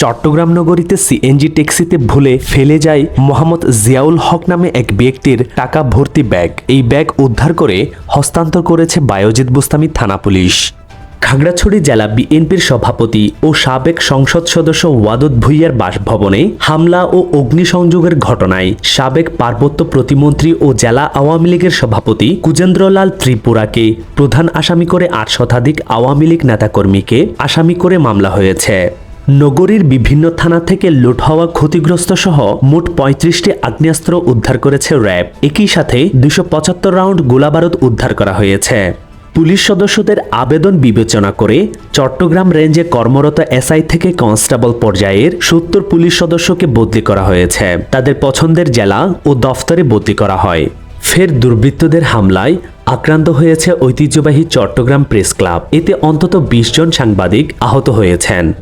চট্টগ্রাম নগরীতে সিএনজি ট্যাক্সিতে ভুলে ফেলে যায় মোহাম্মদ জিয়াউল হক নামে এক ব্যক্তির টাকা ভর্তি ব্যাগ। এই ব্যাগ উদ্ধার করে হস্তান্তর করেছে বায়োজিৎ বুস্তামি থানা পুলিশ। খাগড়াছড়ি জেলা বিএনপির সভাপতি ও সাবেক সংসদ সদস্য ওয়াদুদ ভুইয়ার বাসভবনে হামলা ও অগ্নিসংযোগের ঘটনায় সাবেক পার্বত্য প্রতিমন্ত্রী ও জেলা আওয়ামী লীগের সভাপতি কুজেন্দ্রলাল ত্রিপুরাকে প্রধান আসামি করে আট শতাধিক আওয়ামী লীগ নেতাকর্মীকে আসামি করে মামলা হয়েছে। নগরীর বিভিন্ন থানা থেকে লুট হওয়া ক্ষতিগ্রস্ত সহ মোট পঁয়ত্রিশটি আগ্নেয়াস্ত্র উদ্ধার করেছে র্যাব। একই সাথে দুশো পঁচাত্তর রাউন্ড গোলাবারুদ উদ্ধার করা হয়েছে। পুলিশ সদস্যদের আবেদন বিবেচনা করে চট্টগ্রাম রেঞ্জে কর্মরত এসআই থেকে কনস্টেবল পর্যায়ের সত্তর পুলিশ সদস্যকে বদলি করা হয়েছে। তাদের পছন্দের জেলা ও দফতরে বদলি করা হয়। ফের দুর্বৃত্তদের হামলায় আক্রান্ত হয়েছে ঐতিহ্যবাহী চট্টগ্রাম প্রেস ক্লাব। এতে অন্তত বিশ জন সাংবাদিক আহত হয়েছেন।